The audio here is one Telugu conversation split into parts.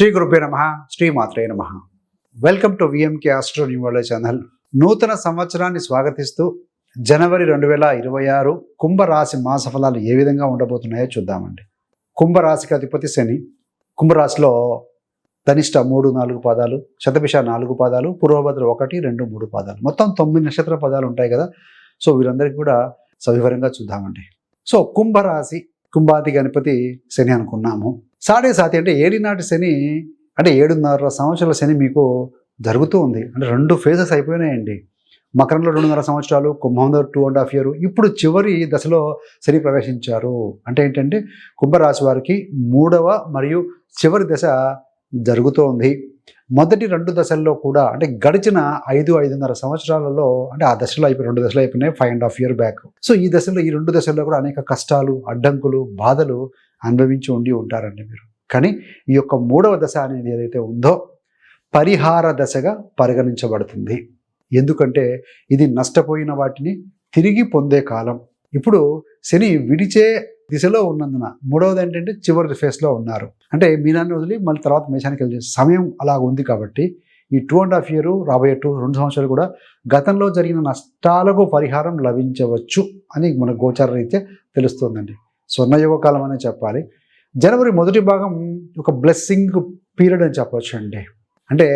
శ్రీ గురుపే నమ శ్రీ మాత్రే నమ. Welcome to VMK astro new world channel నూతన సంవత్సరాన్ని స్వాగతిస్తూ జనవరి రెండు వేల ఇరవై ఆరు కుంభరాశి మాస ఫలాలు ఏ విధంగా ఉండబోతున్నాయో చూద్దామండి. కుంభరాశికి అధిపతి శని. కుంభరాశిలో ధనిష్ట మూడు నాలుగు పాదాలు శతభిష నాలుగు పాదాలు పూర్వభద్ర ఒకటి రెండు మూడు పాదాలు. మొత్తం తొమ్మిది నక్షత్ర పదాలు ఉంటాయి కదా. సో వీరందరికీ కూడా సవివరంగా చూద్దామండి. సో కుంభరాశి కుంభాది గణపతి శని అనుకున్నాము. సాడే సాతి అంటే ఏడినాటి శని అంటే ఏడున్నర సంవత్సరాల శని మీకు జరుగుతూ ఉంది. అంటే రెండు ఫేజెస్ అయిపోయినాయండి. మకరంలో రెండున్నర సంవత్సరాలు కుంభంలో టూ అండ్ హాఫ్ ఇయర్ ఇప్పుడు చివరి దశలో శని ప్రవేశించారు. అంటే ఏంటంటే కుంభరాశి వారికి మూడవ మరియు చివరి దశ జరుగుతోంది మొదటి రెండు దశల్లో కూడా అంటే గడిచిన ఐదు ఐదున్నర సంవత్సరాలలో అంటే ఆ దశలో అయిపోయి రెండు దశలు అయిపోయినాయి five and half year back so ఈ దశలో ఈ రెండు దశల్లో కూడా అనేక కష్టాలు అడ్డంకులు బాధలు అనుభవించి ఉండి ఉంటారండి మీరు. కానీ ఈ యొక్క మూడవ దశ అనేది ఏదైతే ఉందో పరిహార దశగా పరిగణించబడుతుంది. ఎందుకంటే ఇది నష్టపోయిన వాటిని తిరిగి పొందే కాలం. ఇప్పుడు శని విడిచే దిశలో ఉన్నందున మూడవది ఏంటంటే చివరి ఫేస్లో ఉన్నారు. అంటే మీనాన్ని వదిలి మళ్ళీ తర్వాత మేషానికి వెళ్ళే సమయం అలా ఉంది కాబట్టి ఈ టూ అండ్ హాఫ్ ఇయర్ రాబోయే టూ రెండు సంవత్సరాలు కూడా గతంలో జరిగిన నష్టాలకు పరిహారం లభించవచ్చు అని మన గోచార రీత్యా తెలుస్తుందండి. స్వర్ణయుగ కాలం అనే చెప్పాలి. జనవరి మొదటి భాగం ఒక బ్లెస్సింగ్ పీరియడ్ అని చెప్పవచ్చు అండి అంటే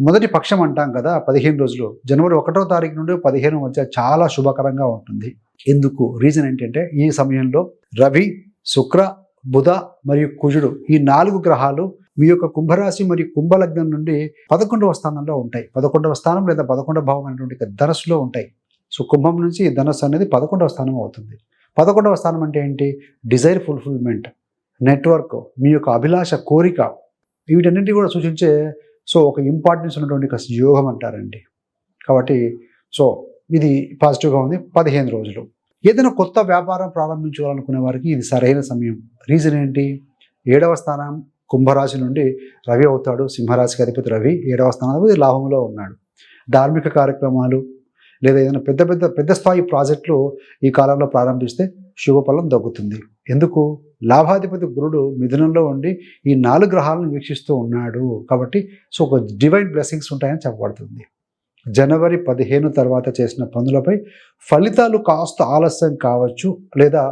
మొదటి పక్షం అంటాం కదా పదిహేను రోజులు. జనవరి ఒకటో తారీఖు నుండి పదిహేను మధ్య చాలా శుభకరంగా ఉంటుంది. ఎందుకు? రీజన్ ఏంటంటే ఈ సమయంలో రవి శుక్ర బుధ మరియు కుజుడు ఈ నాలుగు గ్రహాలు మీ యొక్క కుంభరాశి మరియు కుంభలగ్నం నుండి పదకొండవ స్థానంలో ఉంటాయి. పదకొండవ స్థానం లేదా పదకొండవ భావం అనేటువంటి ధనస్సులో ఉంటాయి. సో కుంభం నుంచి ఈ ధనస్సు అనేది పదకొండవ స్థానం అవుతుంది. పదకొండవ స్థానం అంటే ఏంటి? డిజైర్ ఫుల్ఫిల్మెంట్ నెట్వర్క్ మీ యొక్క అభిలాష కోరిక. వీటన్నింటినీ కూడా సూచించే సో ఒక ఇంపార్టెన్స్ ఉన్నటువంటి ఒక యోగం అంటారండి. కాబట్టి సో ఇది పాజిటివ్గా ఉంది. పదిహేను రోజులు. ఏదైనా కొత్త వ్యాపారం ప్రారంభించాలనుకునే వారికి ఇది సరైన సమయం. రీజన్ ఏంటి? ఏడవ స్థానం కుంభరాశి నుండి రవి అవుతాడు. సింహరాశికి అధిపతి రవి ఏడవ స్థానాధిపతి లాభంలో ఉన్నాడు. ధార్మిక కార్యక్రమాలు లేదా ఏదైనా పెద్ద పెద్ద పెద్ద స్థాయి ప్రాజెక్టులు ఈ కాలంలో ప్రారంభిస్తే శుభఫలం దక్కుతుంది. ఎందుకు? లాభాధిపతి గురుడు మిథునంలో ఉండి ఈ నాలుగు గ్రహాలను వీక్షిస్తూ ఉన్నాడు. కాబట్టి సో ఒక డివైన్ బ్లెస్సింగ్స్ ఉంటాయని చెప్పబడుతుంది. జనవరి పదిహేను తర్వాత చేసిన పనులపై ఫలితాలు కాస్త ఆలస్యం కావచ్చు లేదా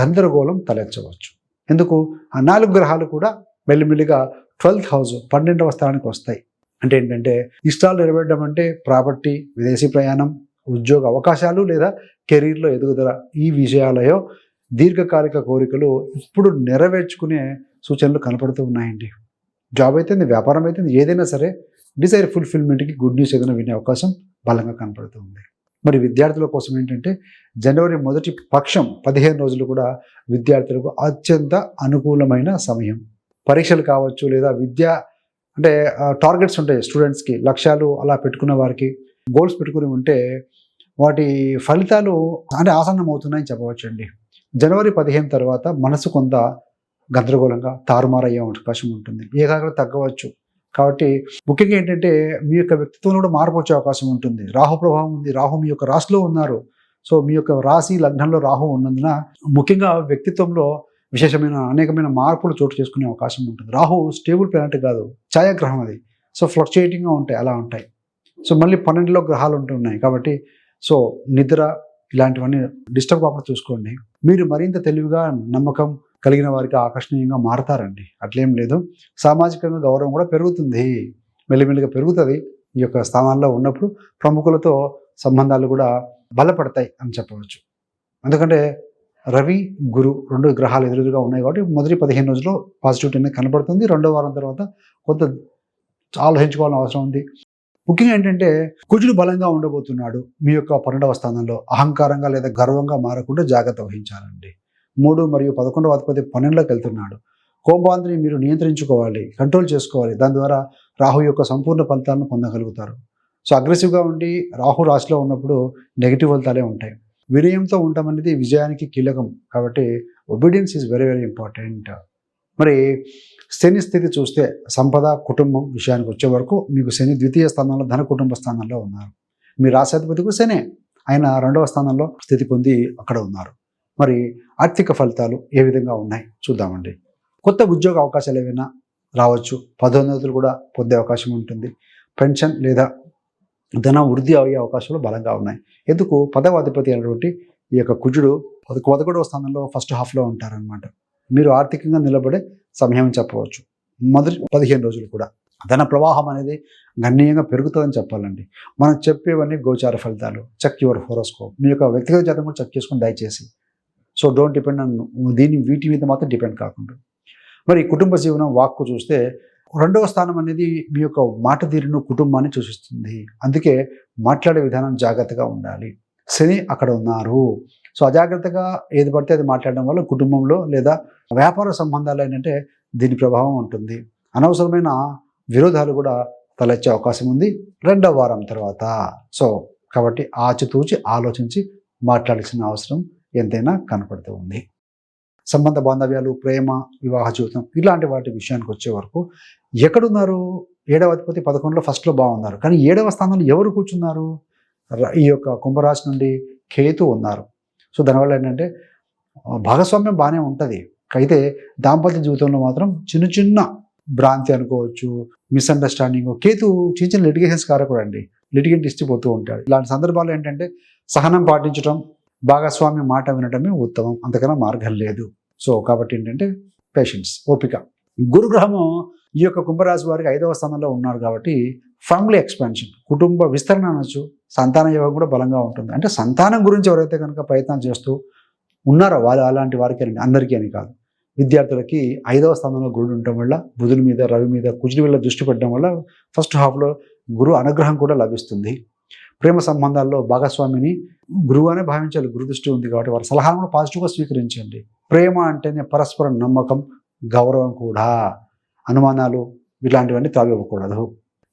గందరగోళం తలెచ్చవచ్చు ఎందుకు? ఆ నాలుగు గ్రహాలు కూడా మెల్లిమెల్లిగా ట్వెల్త్ హౌస్ పన్నెండవ స్థానానికి వస్తాయి. అంటే ఏంటంటే ఇష్టాలు నెరవేరడం అంటే ప్రాపర్టీ విదేశీ ప్రయాణం ఉద్యోగ అవకాశాలు లేదా కెరీర్లో ఎదుగుదల ఈ విషయాలయో దీర్ఘకాలిక కోరికలు ఇప్పుడు నెరవేర్చుకునే సూచనలు కనపడుతూ ఉన్నాయండి. జాబ్ అయితే వ్యాపారం అయితే ఏదైనా సరే డిజైర్ ఫుల్ఫిల్మెంట్కి గుడ్ న్యూస్ ఏదైనా వినే అవకాశం బలంగా కనపడుతుంది మరి విద్యార్థుల కోసం ఏంటంటే జనవరి మొదటి పక్షం పదిహేను రోజులు కూడా విద్యార్థులకు అత్యంత అనుకూలమైన సమయం. పరీక్షలు కావచ్చు లేదా విద్య అంటే టార్గెట్స్ ఉంటాయి స్టూడెంట్స్కి లక్ష్యాలు అలా పెట్టుకున్న వారికి. గోల్స్ పెట్టుకుని ఉంటే వాటి ఫలితాలు అంటే ఆసన్నం అవుతున్నాయని చెప్పవచ్చు అండి జనవరి పదిహేను తర్వాత మనసు కొంత గందరగోళంగా తారుమారయ్యే అవకాశం ఉంటుంది. ఏకాగ్రత తగ్గవచ్చు. కాబట్టి ముఖ్యంగా ఏంటంటే మీ యొక్క వ్యక్తిత్వంలో కూడా మార్పు వచ్చే అవకాశం ఉంటుంది. రాహు ప్రభావం ఉంది. రాహు మీ యొక్క రాశిలో ఉన్నారు. సో మీ యొక్క రాశి లగ్నంలో రాహు ఉన్నందున ముఖ్యంగా వ్యక్తిత్వంలో విశేషమైన అనేకమైన మార్పులు చోటు చేసుకునే అవకాశం ఉంటుంది. రాహు స్టేబుల్ ప్లానెట్ కాదు. ఛాయాగ్రహం అది. సో ఫ్లక్చుయేటింగ్గా ఉంటాయి. అలా ఉంటాయి. సో మళ్ళీ పన్నెండులో గ్రహాలు ఉంటున్నాయి కాబట్టి సో నిద్ర ఇలాంటివన్నీ డిస్టర్బ్ కాకుండా చూసుకోండి. మీరు మరింత తెలివిగా నమ్మకం కలిగిన వారికి ఆకర్షణీయంగా మారతారండి. అట్లేం లేదు. సామాజికంగా గౌరవం కూడా పెరుగుతుంది. మెల్లిమెల్లిగా పెరుగుతుంది ఈ యొక్క స్థానాల్లో ఉన్నప్పుడు ప్రముఖులతో సంబంధాలు కూడా బలపడతాయి అని చెప్పవచ్చు. ఎందుకంటే రవి గురు రెండు గ్రహాలు ఎదురుగా ఉన్నాయి కాబట్టి మొదటి పదిహేను రోజుల్లో పాజిటివిటీ అనేది కనబడుతుంది. రెండో వారం తర్వాత కొంత ఆలోచించుకోవాల్సిన అవసరం ఉంది. ముఖ్యంగా ఏంటంటే కుజుడు బలంగా ఉండబోతున్నాడు. మీ యొక్క పన్నెండవ స్థానంలో అహంకారంగా లేదా గర్వంగా మారకుండా జాగ్రత్త వహించాలండి. మూడు మరియు పదకొండవ అధిపతి పన్నెండులోకి వెళ్తున్నాడు. కోపాంతిని మీరు నియంత్రించుకోవాలి కంట్రోల్ చేసుకోవాలి. దాని ద్వారా రాహు యొక్క సంపూర్ణ ఫలితాలను పొందగలుగుతారు. సో అగ్రెసివ్గా ఉండి రాహు రాశిలో ఉన్నప్పుడు నెగిటివ్ ఫలితాలే ఉంటాయి. వినయంతో ఉండటం అనేది విజయానికి కీలకం. కాబట్టి obedience is very very important మరి శని స్థితి చూస్తే సంపద కుటుంబం విషయానికి వచ్చే వరకు మీకు శని ద్వితీయ స్థానంలో ధన కుటుంబ స్థానంలో ఉన్నారు. మీ రాశాధిపతి శనే. ఆయన రెండవ స్థానంలో స్థితి పొంది అక్కడ ఉన్నారు. మరి ఆర్థిక ఫలితాలు ఏ విధంగా ఉన్నాయి? చూద్దామండి. కొత్త ఉద్యోగ అవకాశాలు ఏవైనా రావచ్చు. పదోన్నతులు కూడా పొందే అవకాశం ఉంటుంది. పెన్షన్ లేదా ధన వృద్ధి అయ్యే అవకాశాలు బలంగా ఉన్నాయి. ఎందుకు? పదవ అధిపతి అయినటువంటి ఈ యొక్క కుజుడు పద- పదకొండవ స్థానంలో ఫస్ట్ హాఫ్లో ఉంటారనమాట మీరు ఆర్థికంగా నిలబడే సమయం చెప్పవచ్చు. మొదటి పదిహేను రోజులు కూడా. ధన ప్రవాహం అనేది గణనీయంగా పెరుగుతుందని చెప్పాలండి. మనం చెప్పేవన్నీ గోచార ఫలితాలు చెక్ యువర్ హోరోస్కోప్ మీ యొక్క వ్యక్తిగత జాతం కూడా చెక్ చేసుకుని దయచేసి. సో డోంట్ డిపెండ్ అన్ దీని వీటి మీద మాత్రం డిపెండ్ కాకుండా. మరి కుటుంబ జీవనం వాక్కు చూస్తే రెండవ స్థానం అనేది మీ యొక్క మాట తీరును కుటుంబాన్ని సూచిస్తుంది. అందుకే మాట్లాడే విధానం జాగ్రత్తగా ఉండాలి. శని అక్కడ ఉన్నారు. సో అజాగ్రత్తగా ఏది పడితే అది మాట్లాడడం వల్ల కుటుంబంలో లేదా వ్యాపార సంబంధాలు ఏంటంటే దీని ప్రభావం ఉంటుంది. అనవసరమైన విరోధాలు కూడా తలెచ్చే అవకాశం ఉంది. రెండవ వారం తర్వాత. సో కాబట్టి ఆచితూచి ఆలోచించి మాట్లాడాల్సిన అవసరం ఎంతైనా కనపడుతూ ఉంది. సంబంధ బాంధవ్యాలు ప్రేమ వివాహ జీవితం ఇలాంటి వాటి విషయానికి వచ్చే వరకు ఎక్కడున్నారు? ఏడవ అధిపతి పదకొండులో ఫస్ట్లో బాగున్నారు. కానీ ఏడవ స్థానంలో ఎవరు కూర్చున్నారు? ఈ యొక్క కుంభరాశి నుండి కేతు ఉన్నారు. సో దానివల్ల ఏంటంటే భాగస్వామ్యం బాగానే ఉంటుంది. అయితే దాంపత్య జీవితంలో మాత్రం చిన్న చిన్న భ్రాంతి అనుకోవచ్చు మిస్అండర్స్టాండింగ్ కేతు చిన్న చిన్న లిటిగేషన్స్ కారకుడు అండి. లిటిగేట్ ఇష్టపోతూ ఉంటాడు. ఇలాంటి సందర్భాలు ఏంటంటే సహనం పాటించడం భాగస్వామ్యం మాట వినడమే ఉత్తమం. అంతకన్నా మార్గం లేదు. సో కాబట్టి ఏంటంటే పేషెన్స్ ఓపిక. గురుగ్రహము ఈ యొక్క కుంభరాశి వారికి ఐదవ స్థానంలో ఉన్నారు కాబట్టి ఫ్యామిలీ ఎక్స్పాన్షన్ కుటుంబ విస్తరణ అనొచ్చు సంతాన యోగం కూడా బలంగా ఉంటుంది. అంటే సంతానం గురించి ఎవరైతే కనుక ప్రయత్నం చేస్తూ ఉన్నారో వాళ్ళు అలాంటి వారికి అని అందరికీ అని కాదు. విద్యార్థులకి ఐదవ స్థానంలో గురుడు ఉండటం వల్ల బుధుని మీద రవి మీద కుజుడి వల్ల దృష్టి పెట్టడం వల్ల ఫస్ట్ హాఫ్లో గురు అనుగ్రహం కూడా లభిస్తుంది. ప్రేమ సంబంధాల్లో భాగస్వామిని గురువు అనే భావించాలి గురు దృష్టి ఉంది కాబట్టి వారి సలహాలను కూడా పాజిటివ్గా స్వీకరించండి. ప్రేమ అంటేనే పరస్పర నమ్మకం గౌరవం కూడా. అనుమానాలు ఇలాంటివన్నీ తావివ్వకూడదు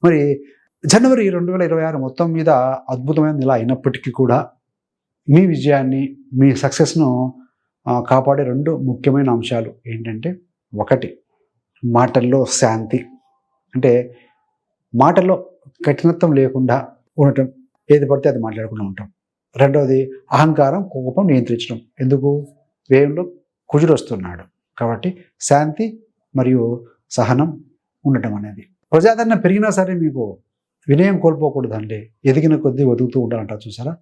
మరి జనవరి రెండు వేల ఇరవై ఆరు మొత్తం మీద అద్భుతమైన నెల అయినప్పటికీ కూడా మీ విజయాన్ని మీ సక్సెస్ను కాపాడే రెండు ముఖ్యమైన అంశాలు ఏంటంటే ఒకటి మాటల్లో శాంతి. అంటే మాటల్లో కఠినత్వం లేకుండా ఉండటం ఏది పడితే అది మాట్లాడకుండా ఉంటాం రెండవది అహంకారం కోపం నియంత్రించడం. ఎందుకు? వ్యయంలో కుజుడు వస్తున్నాడు కాబట్టి శాంతి మరియు సహనం ఉండటం అనేది. ప్రజాదరణ పెరిగినా సరే మీకు వినయం కోల్పోకూడదండి. ఎదిగిన కొద్దీ వదుగుతూ ఉండాలంట చూసారా?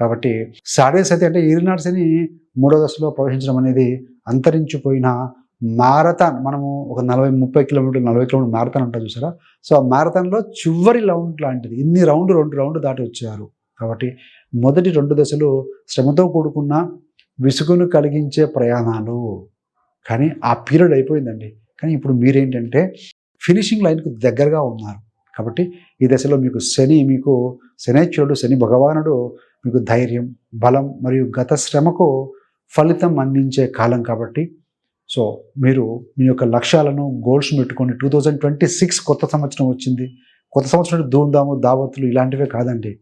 కాబట్టి సాడేస్ అయితే అంటే ఈరినాడ్స్ మూడో దశలో ప్రవహించడం అనేది అంతరించిపోయిన మారథాన్ మనము ఒక నలభై ముప్పై కిలోమీటర్లు నలభై కిలోమీటర్ మారథాన్ అంటారు చూసారా? సో ఆ మారథాన్లో చివరి రౌండ్ లాంటిది. ఇన్ని రౌండ్ రెండు రౌండ్ దాటి వచ్చారు. కాబట్టి మొదటి రెండు దశలు శ్రమతో కూడుకున్న విసుగును కలిగించే ప్రయాణాలు. కానీ ఆ పీరియడ్ అయిపోయిందండి. కానీ ఇప్పుడు మీరేంటంటే ఫినిషింగ్ లైన్కు దగ్గరగా ఉన్నారు. కాబట్టి ఈ దశలో మీకు శని మీకు శనేశ్వరుడు శని భగవానుడు మీకు ధైర్యం బలం మరియు గత శ్రమకు ఫలితం అందించే కాలం కాబట్టి. సో మీరు మీ యొక్క లక్ష్యాలను గోల్స్ పెట్టుకొని టూ థౌజండ్ ట్వంటీ సిక్స్ కొత్త సంవత్సరం వచ్చింది. కొత్త సంవత్సరం ధూమ్ధాము దావత్తులు ఇలాంటివే కాదండి.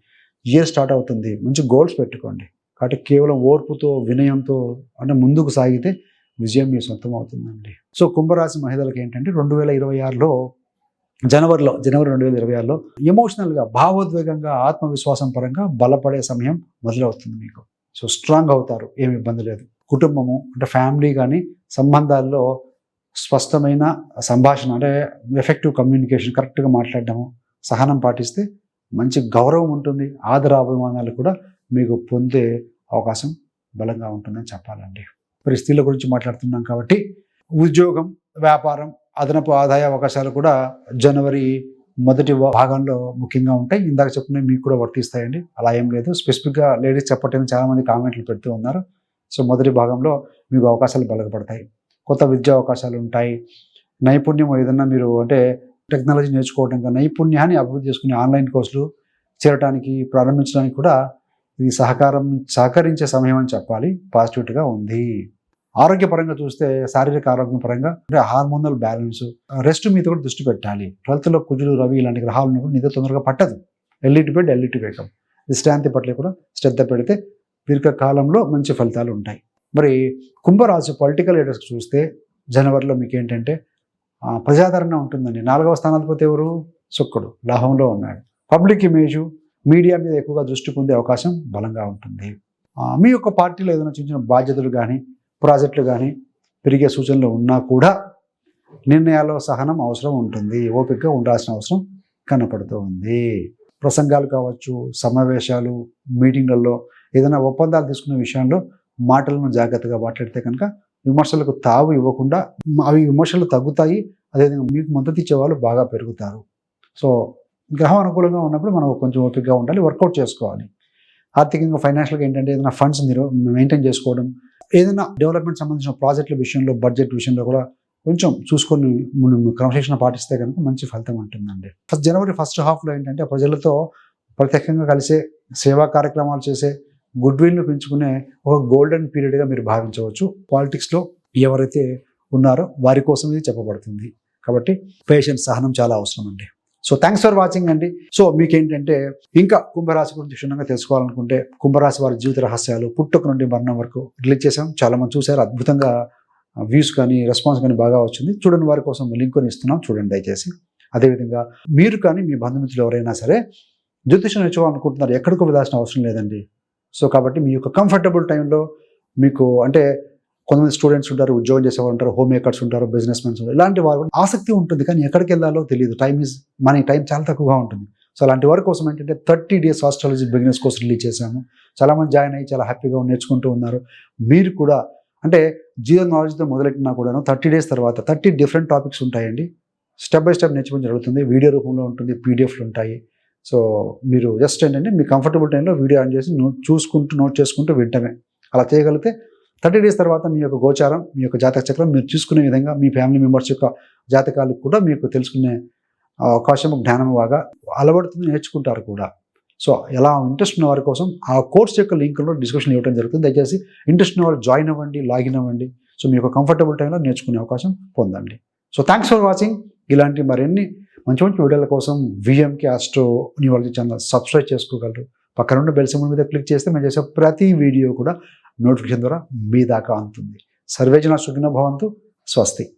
ఇయర్ స్టార్ట్ అవుతుంది. మంచి గోల్స్ పెట్టుకోండి. కాబట్టి కేవలం ఓర్పుతో వినయంతో అంటే ముందుకు సాగితే విజయం మీ సొంతం అవుతుందండి సో కుంభరాశి మహిళలకు ఏంటంటే రెండు వేల ఇరవై ఆరులో జనవరిలో జనవరి రెండు వేల ఇరవై ఆరులో ఎమోషనల్గా భావోద్వేగంగా ఆత్మవిశ్వాసం పరంగా బలపడే సమయం మొదలవుతుంది మీకు. సో స్ట్రాంగ్ అవుతారు ఏమి ఇబ్బంది లేదు. కుటుంబము అంటే ఫ్యామిలీ కానీ సంబంధాల్లో స్పష్టమైన సంభాషణ అంటే ఎఫెక్టివ్ కమ్యూనికేషన్ కరెక్ట్గా మాట్లాడడము సహనం పాటిస్తే మంచి గౌరవం ఉంటుంది ఆదరాభిమానాలు కూడా మీకు పొందే అవకాశం బలంగా ఉంటుందని చెప్పాలండి. మరి స్త్రీల గురించి మాట్లాడుతున్నాం కాబట్టి ఉద్యోగం వ్యాపారం అదనపు ఆదాయ అవకాశాలు కూడా జనవరి మొదటి భాగంలో ముఖ్యంగా ఉంటాయి. ఇందాక చెప్పినవి మీకు కూడా వర్తిస్తాయండి. అలా ఏం లేదు. స్పెసిఫిక్గా లేడీస్ చెప్పటం చాలామంది కామెంట్లు పెడుతూ ఉన్నారు. సో మొదటి భాగంలో మీకు అవకాశాలు బలపడతాయి కొత్త విద్యా అవకాశాలు ఉంటాయి. నైపుణ్యం ఏదన్నా మీరు అంటే టెక్నాలజీ నేర్చుకోవడం కానీ నైపుణ్యాన్ని అభివృద్ధి చేసుకునే ఆన్లైన్ కోర్సులు చేరడానికి ప్రారంభించడానికి కూడా ఇది సహకారం సహకరించే సమయం అని చెప్పాలి. పాజిటివ్గా ఉంది. ఆరోగ్యపరంగా చూస్తే శారీరక ఆరోగ్యం పరంగా అంటే హార్మోనల్ బ్యాలెన్స్ రెస్ట్ మీద కూడా దృష్టి పెట్టాలి. ట్వెల్త్లో కుజులు రవి ఇలాంటి గ్రహాలు ఉన్నప్పుడు నిద్ర తొందరగా పట్టదు. Early to bed early to wake up విశ్రాంతి పట్ల కూడా శ్రద్ధ పెడితే దీర్ఘకాలంలో మంచి ఫలితాలు ఉంటాయి. మరి కుంభరాశి పొలిటికల్ లీడర్స్ చూస్తే జనవరిలో మీకు ఏంటంటే ప్రజాదరణ ఉంటుందండి. నాలుగవ స్థానాధిపతి ఎవరు? శుక్రుడు. లాభంలో ఉన్నాడు. పబ్లిక్ ఇమేజు మీడియా మీద ఎక్కువగా దృష్టి పొందే అవకాశం బలంగా ఉంటుంది. మీ యొక్క పార్టీలో ఏదైనా చిన్న చిన్న బాధ్యతలు కానీ ప్రాజెక్టులు కానీ పెరిగే సూచనలు ఉన్నా కూడా నిర్ణయాల్లో సహనం అవసరం ఉంటుంది. ఓపికగా ఉండాల్సిన అవసరం కనపడుతూ ఉంది. ప్రసంగాలు కావచ్చు సమావేశాలు మీటింగ్లలో ఏదైనా ఒప్పందాలు తీసుకునే విషయంలో మాటలను జాగ్రత్తగా మాట్లాడితే కనుక విమర్శలకు తావు ఇవ్వకుండా అవి విమర్శలు తగ్గుతాయి. అదేవిధంగా మీకు మద్దతు ఇచ్చే వాళ్ళు బాగా పెరుగుతారు. సో గ్రహం అనుకూలంగా ఉన్నప్పుడు మనం కొంచెం ఓపికగా ఉండాలి వర్కౌట్ చేసుకోవాలి. ఆర్థికంగా ఫైనాన్షియల్గా ఏంటంటే ఏదైనా ఫండ్స్ మీరు మెయింటైన్ చేసుకోవడం ఏదైనా డెవలప్మెంట్ సంబంధించిన ప్రాజెక్టుల విషయంలో బడ్జెట్ విషయంలో కూడా కొంచెం చూసుకొని మనం క్రమశిక్షణ పాటిస్తే కనుక మంచి ఫలితం ఉంటుందండి. ఫస్ట్ జనవరి ఫస్ట్ హాఫ్లో ఏంటంటే ప్రజలతో ప్రత్యేకంగా కలిసే సేవా కార్యక్రమాలు చేసే గుడ్ విల్ను పెంచుకునే ఒక గోల్డెన్ పీరియడ్గా మీరు భావించవచ్చు. పాలిటిక్స్లో ఎవరైతే ఉన్నారో వారి కోసం ఇది చెప్పబడుతుంది. కాబట్టి పేషెంట్ సహనం చాలా అవసరం అండి సో థ్యాంక్స్ ఫర్ వాచింగ్ అండి సో మీకేంటంటే ఇంకా కుంభరాశి గురించి క్షుణ్ణంగా తెలుసుకోవాలనుకుంటే కుంభరాశి వారి జీవిత రహస్యాలు పుట్టుక నుండి మరణం వరకు రిలీజ్ చేసాం చాలా మంది చూశారు అద్భుతంగా వ్యూస్ కానీ రెస్పాన్స్ కానీ బాగా వచ్చింది. చూడండి వారి కోసం లింక్ ఇస్తున్నాం. చూడండి దయచేసి. అదేవిధంగా మీరు కానీ మీ బంధుమిత్రులు ఎవరైనా సరే జ్యోతిషం నేర్చుకోవాలనుకుంటున్నారు. ఎక్కడికి వెళ్ళాల్సిన అవసరం లేదండి. సో కాబట్టి మీ యొక్క కంఫర్టబుల్ టైంలో మీకు అంటే కొంతమంది స్టూడెంట్స్ ఉంటారు ఉద్యోగం చేసేవారు ఉంటారు హోమ్ మేకర్స్ ఉంటారు బిజినెస్ మెన్స్ ఉంటారు. ఇలాంటి వారు కూడా ఆసక్తి ఉంటుంది కానీ ఎక్కడికి వెళ్ళాలో తెలియదు. టైం ఇస్ మనీ టైం చాలా తక్కువగా ఉంటుంది. సో అలాంటి వారి కోసం ఏంటంటే thirty days astrology business course release చేశాము. చాలామంది జాయిన్ అయ్యి చాలా హ్యాపీగా నేర్చుకుంటూ ఉన్నారు. మీరు కూడా అంటే జీరో నాలెడ్జ్తో మొదలెట్టినా కూడాను థర్టీ డేస్ తర్వాత థర్టీ డిఫరెంట్ టాపిక్స్ ఉంటాయండి. స్టెప్ బై స్టెప్ నేర్చుకోవడం జరుగుతుంది. వీడియో రూపంలో ఉంటుంది పీడిఎఫ్లు ఉంటాయి. సో మీరు జస్ట్ ఏంటంటే మీ కంఫర్టబుల్ టైంలో వీడియో ఆన్ చేసి చూసుకుంటూ నోట్ చేసుకుంటూ వింటమే. అలా చేయగలిగితే థర్టీ డేస్ తర్వాత మీ యొక్క గోచారం మీ యొక్క జాతక చక్రం మీరు చూసుకునే విధంగా మీ ఫ్యామిలీ మెంబర్స్ యొక్క జాతకాలు కూడా మీకు తెలుసుకునే అవకాశం జ్ఞానం బాగా అలవడుతుంది నేర్చుకుంటారు కూడా. సో ఎలా ఇంట్రెస్ట్ ఉన్న వారి కోసం ఆ కోర్స్ యొక్క లింక్లో డిస్కషన్ ఇవ్వడం జరుగుతుంది. దయచేసి ఇంట్రెస్ట్ ఉన్న వాళ్ళు జాయిన్ అవ్వండి లాగిన్ అవ్వండి. సో మీ యొక్క కంఫర్టబుల్ టైంలో నేర్చుకునే అవకాశం పొందండి. So thanks for watching. ఇలాంటి మరిన్ని మంచి మంచి వీడియోల కోసం విఎంకి ఆస్ట్రో న్యూవాలజీ ఛానల్ సబ్స్క్రైబ్ చేసుకోగలరు. పక్కన ఉన్న బెల్ సింబల్ మీద క్లిక్ చేస్తే మేము చేసే ప్రతి వీడియో కూడా నోటిఫికేషన్ ద్వారా మీ దాకా అందుతుంది. సర్వేజన సుఖిన భవంతు స్వస్తి.